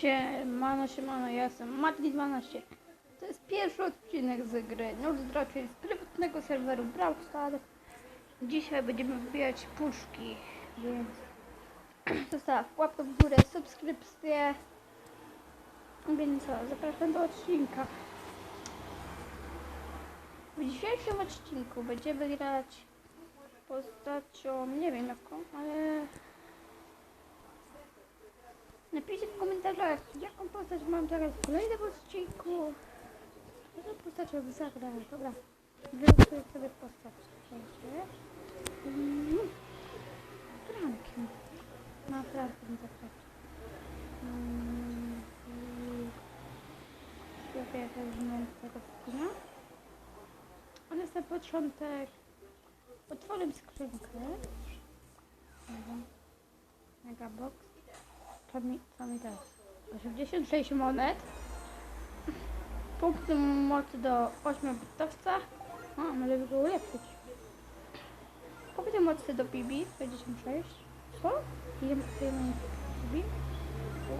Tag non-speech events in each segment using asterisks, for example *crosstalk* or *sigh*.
Siemano, siemano, ja jestem Matli12. To jest pierwszy odcinek z gry Nordra, czyli z prywatnego serweru Brawl Stars. Dzisiaj będziemy wbijać puszki, więc zostaw łapkę w górę, subskrypcję. Więc co, zapraszam do odcinka. W dzisiejszym odcinku będziemy grać postacią, nie wiem jaką, ale Napiszcie w komentarzach, jaką postać mam teraz w kolejnym odcinku. Jaką postacią zagra, dobra. Wylosuję sobie postać. Czekajcie. Mm. Frankiem. No, Frankiem zagrać. Mm. Sobie ja wezmę tego skina. A na sam początek otworzę skrzynkę. Mega box. Co mi, co mi teraz? 86 monet. Punkty mocy do 8 bitowca. A, ale by go ulepszyć. Punkty mocy do BB 56. Co? Ile mam BB?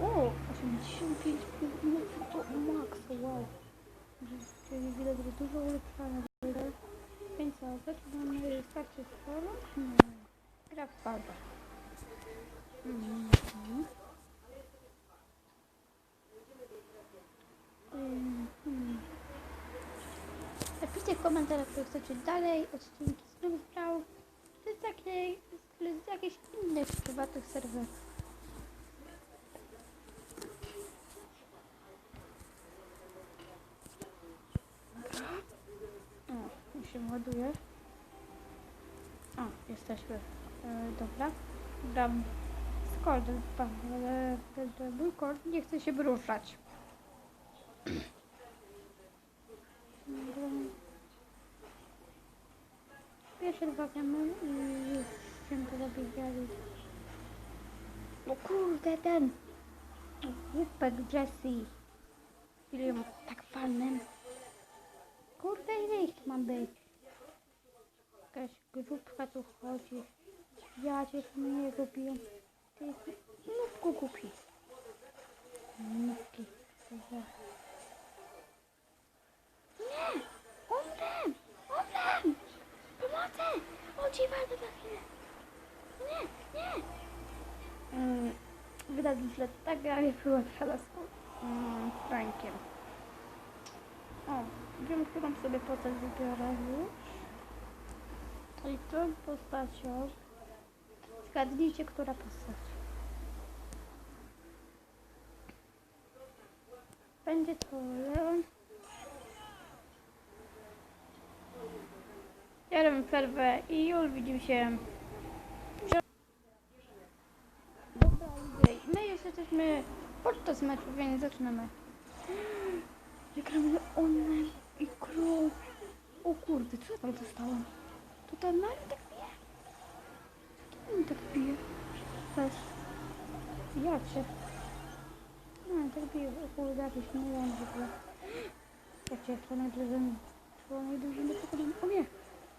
O, 85 punktów mocy to max, wow. Czyli widać, że dużo ulepszania. Więc co, zaczynamy starcie z polu? Nie. Gra w parę. Mhm. Mhm. Napiszcie w komentarzach, co chcecie dalej, odcinki z nowych brał, czy z, jakiej, z jakichś innych prywatnych serwerów. Się ładuje. O, jesteśmy. E, dobra. Dam z kordem, ale mój kord nie chce się ruszać. *clears throat* Dobra. Pierwsze dwa gemy i już się to zabiegali. O kurde, ten głupek Jessie. Ile ma tak falnym. Kurde, ile ich mam być? Jakaś grupka tu chodzi. Ja cię na niego biję. Ty nówku kupi. Dobra. Nie! Pomocy! O ci bardzo za chwilę! Nie! Nie! Mm, widać, że ta gra nie była z mm, Frankiem. O, wiem, którą sobie postać wybiorę już. I tą postacią zgadnijcie, która postać. Będzie to Leon. Ja robię przerwę i już widzimy się. My już jesteśmy podczas meczu, więc zaczynamy. Wygramy onem i król. O kurde, co ja tam dostałam? To na mnie tak bije? Kto mnie tak bije? Weź. Ja cię. No, tak bije. O kurde, jakiś milion w ogóle. Ja cię, członek drużyny. Członek drużyny pokonam. O nie!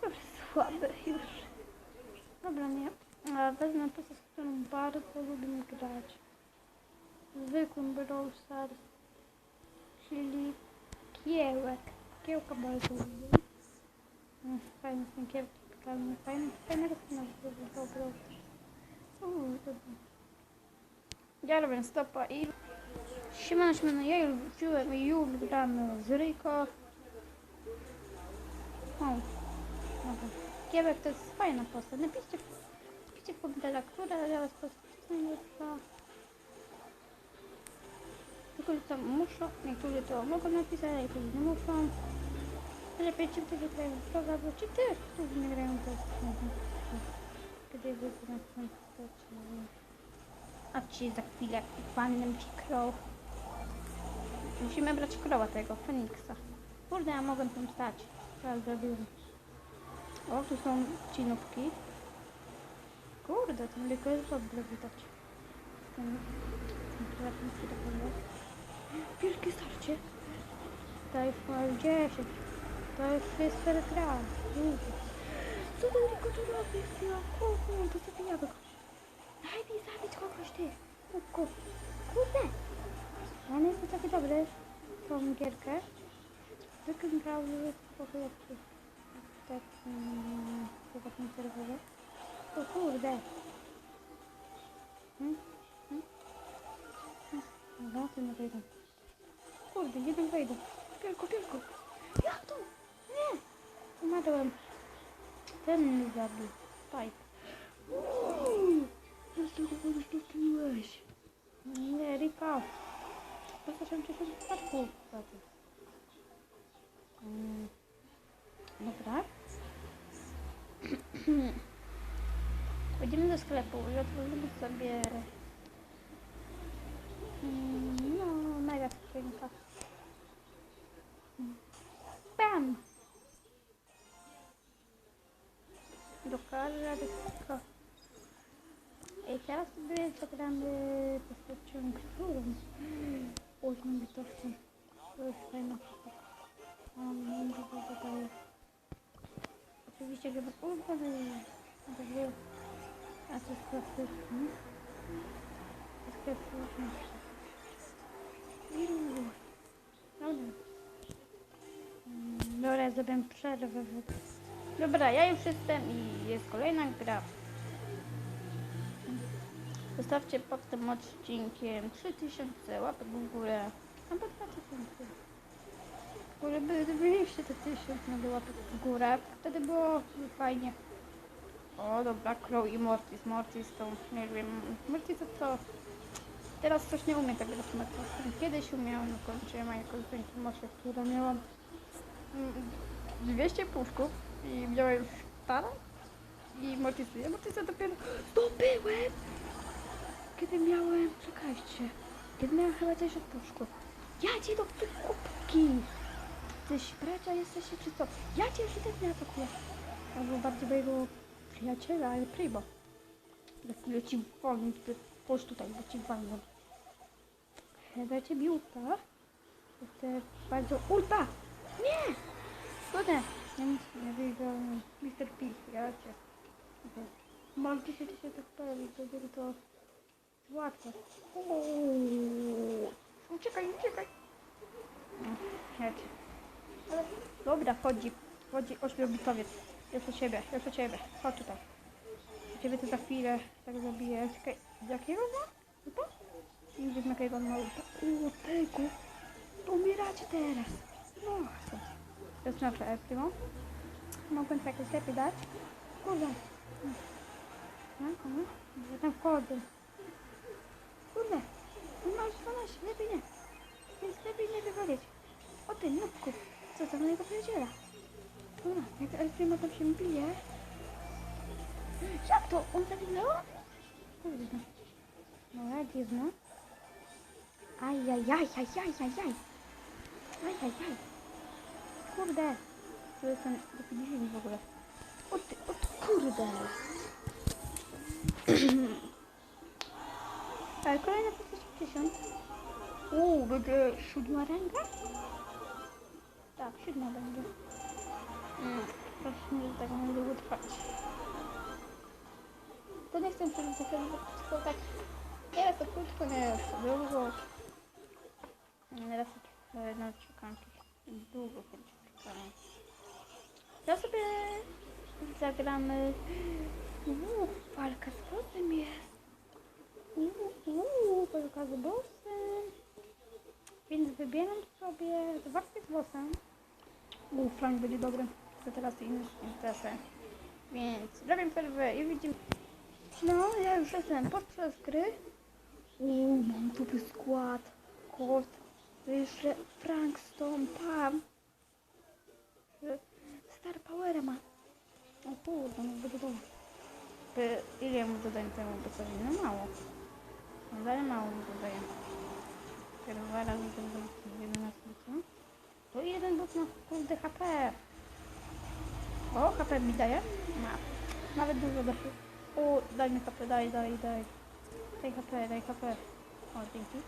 to już słaby już. Dobra, nie. A wezmę postać, z którą bardzo lubimy grać. Zwykłym Brawl Stars. Czyli kiełek. Kiełka bardzo lubię. Mm, Fajne są kiełki. Fajne, fajne, fajne rozpoczynasz dobro. Uuu, dobra. Ja robię stopa i... Siemano, siemano, ja już wróciłem i już gramy z Ryko. O, dobra. Kiełek to jest fajna postać. Napiszcie, napiszcie w komentarzach, która dla was postać najlepsza. Niektórzy to muszą, niektórzy to mogą napisać, niektórzy nie muszą. lepiej ci, którzy grają w albo ci też, którzy nie grają w to. Kiedy postać. A ci za chwilę panem ci crow. Musimy brać krowa tego, Feniksa. Kurde, ja mogę tam stać. Teraz zrobiłem. O, tu są ci nóbki. Kurde, ten tylko jest dobrze widać. Wielkie starcie. To jest chyba 10. To jest gra. Co ten tylko tu robi? Ja, kurde, to zabijamy go. Daj mi zabić kogoś, ty. Szybko. Kurde. Ja nie jestem taki dobry w tą gierkę. Zwykle grał jest trochę lepszy. Tak, mm, chyba tym serwerze. O kurde. Hmm? Hmm? Hmm? Dobra, ty nie wejdę. Kurde, jeden wejdę. Tylko, tylko. Jak to? Nie. Umarłem. Ten mnie zabił. Spike. Dlaczego go wyszczepiłeś? Nie, Rika. Postaram cię się spadku zabił. Mm. Dobra. *clears throat* Wejdziemy do sklepu i otworzymy sobie teraz sobie zagramy postacią którą? Mam bitowcem. To jest fajna. Mam dużo tutaj. Oczywiście żeby ulgowy. A tak wie. A to jest klasyczny. To jest klasyczny. Dobra. Mm, Dobra, zrobię przerwę. Dobra, ja już jestem i jest kolejna gra. Zostawcie pod tym odcinkiem 3000 łapek w górę. Albo 2000. Może by byliście te 1000 na łapek w górę. Wtedy było fajnie. O dobra, Crow i Mortis. Mortis to nie wiem. Mortis to co? Teraz coś nie umie tak grać Mortisem. Kiedyś umiałem, no kończyłem jakąś większą moc, która miałam mm, 200 puszków i miałem już parę. I Mortis, ja Mortisa dopiero zdobyłem! Kiedy miałem, czekajcie, kiedy miałem chyba 10 puszków. Ja cię do kubki! Tyś bracia jesteście czy co? Ja cię już i tak nie atakuję. Albo bardziej mojego przyjaciela, ale Primo. Za chwilę ci ty chodź tutaj, bo ci wolno. Dajcie mi ulta. Chcę bardzo ulta! Nie! Kurde! Ja nic nie wyjdę. Mr. P, ja cię. Mam 10 tysięcy sprawy, to Uuu. Uciekaj, uciekaj! No. Ale- Dobra, wchodzi. Wchodzi ośmiobitowiec. U ciebie, u ciebie. Chodź tutaj. Ciebie to za chwilę tak zabiję. Czekaj, jakiego ma? Upa? Nie wiem jakiego on ma upa. U tego. To umieracie teraz. No, co? Nasze Eskimo. Mogłem jakoś lepiej dać. Kurde. No, no. Ja tam wchodzę. Kurde. No masz 12, lepiej nie. Więc lepiej nie wywalić. O ty, nubku. Co tam mojego przyjaciela? Dobra, jak Elfrima tam się bije. Jak to? On zaginął? Kurde. Dobra, dziwno. Ajajajajajajaj. Ajajaj. Kurde. To jest ten taki dziwny w ogóle. O ty, o ty, kurde. Ale kolejna 50. Uuu, będzie siódma ręka? Tak, siódma będzie. Mm, proszę że tak nie długo trwać. To nie chcę przeżyć chwilę, tylko tak nie to krótko, nie jest to długo. Nie raz to no, czekam długo. Ja sobie zagramy. Uuu, walka z bossem jest. Walka z bossem. Więc wybieram sobie dwa z bossem. Uuu, Frank będzie dobry. To teraz inny interesy. Więc robię przerwę i widzimy. No, ja już jestem podczas gry. Uuu, mam tupy skład. Kod. To jeszcze Frank Stone, Pam. kurde, no będzie. By, ile mu dodaję temu bossowi? No mało. No ale mało mu dodaję. Dopiero dwa razy ten boss 11 co? To jeden boss ma kurde HP. O, HP mi daje? Ma. Nawet dużo daje. O, daj mi HP, daj, daj, daj. Daj HP, daj HP. O, dzięki.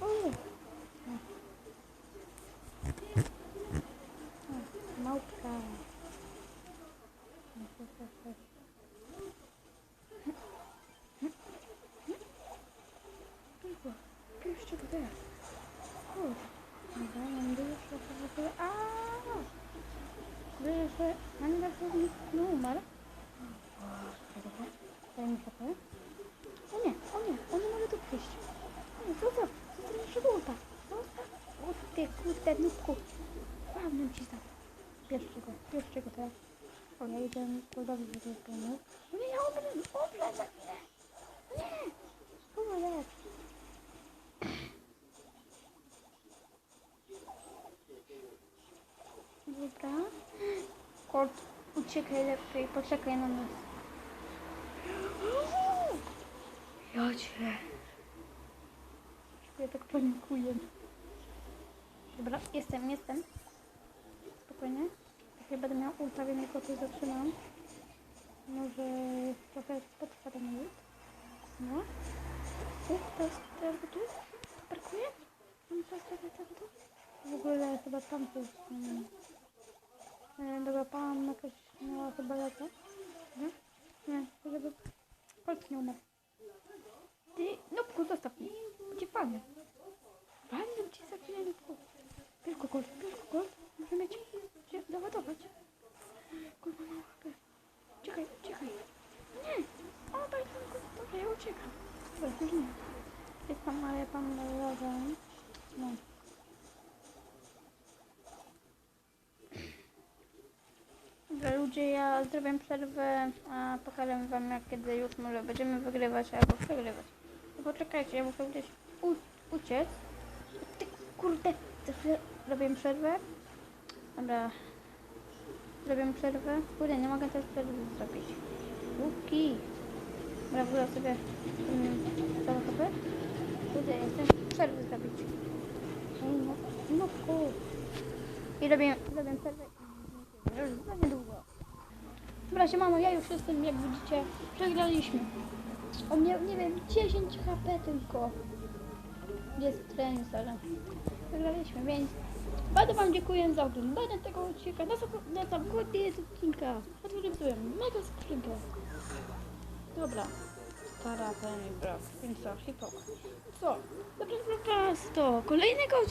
O, Małpka. Piłko, piszcie go teraz. Kurde. Dobra, mam dużo szafy. Aaaa! Wyżej, że mam na pewno nie umarł. Daj mi HP. O nie, o nie, on nie może tu przyjść. O nie, zostaw, zostaw mi żywota. Zostaw. O ty kurde, nubku. Łamnę ci za. Bierzcie go, bierzcie go teraz. O, ja idę tego pomóc. Nie, umrę, umrę za chwilę. Nie, umrę. Dobra. Kot, uciekaj lepiej, poczekaj na nas. Ja cię. Ja tak panikuję. Dobra, jestem, jestem. Spokojnie. Ja będę miał ulta, więc tylko to zatrzymam. Może trochę potrwa ten ult. No. U, to jest, go tu? Parkuje? Mam coś takiego tam tu? W ogóle chyba tam to jest. mm, E, dobra, pan jakaś miała chyba lata. Nie? Nie, żeby Kolt nie umarł. Ty, Nubku, zostaw mnie. Gdzie palmy? Palmy cię za chwilę, Nubku. Tylko Kolt, tylko Kolt. Możemy cię cię doładować. Kurwa, no łapę. Czekaj, czekaj. Nie! O, daj tam Kolt. Dobra, ja uciekam. Dobra, już nie. Jest tam, ale pan razem. No. Dobra, zrobię przerwę, a pokażę wam jak kiedy już może będziemy wygrywać albo przegrywać. No poczekajcie, ja muszę gdzieś uciec. Ty kurde, robię przerwę. Dobra. Zrobię przerwę. Kurde, nie mogę teraz przerwy zrobić. Łuki. Dobra, wrócę sobie um, HP. Kurde, ja chcę przerwę zrobić. No, no. I robię, robię przerwę. Już za niedługo. Dobra, mamo, ja już jestem, jak widzicie, przegraliśmy. O mnie, nie wiem, 10 HP tylko. Jest trening, ale przegraliśmy, więc bardzo Wam dziękuję za oglądanie tego odcinka. Na, sam- koniec odcinka sobie mega skrzynkę. Dobra. Stara, ten brak, więc co, hip-hop. Co? Dobrze, to kolejnego odcinka.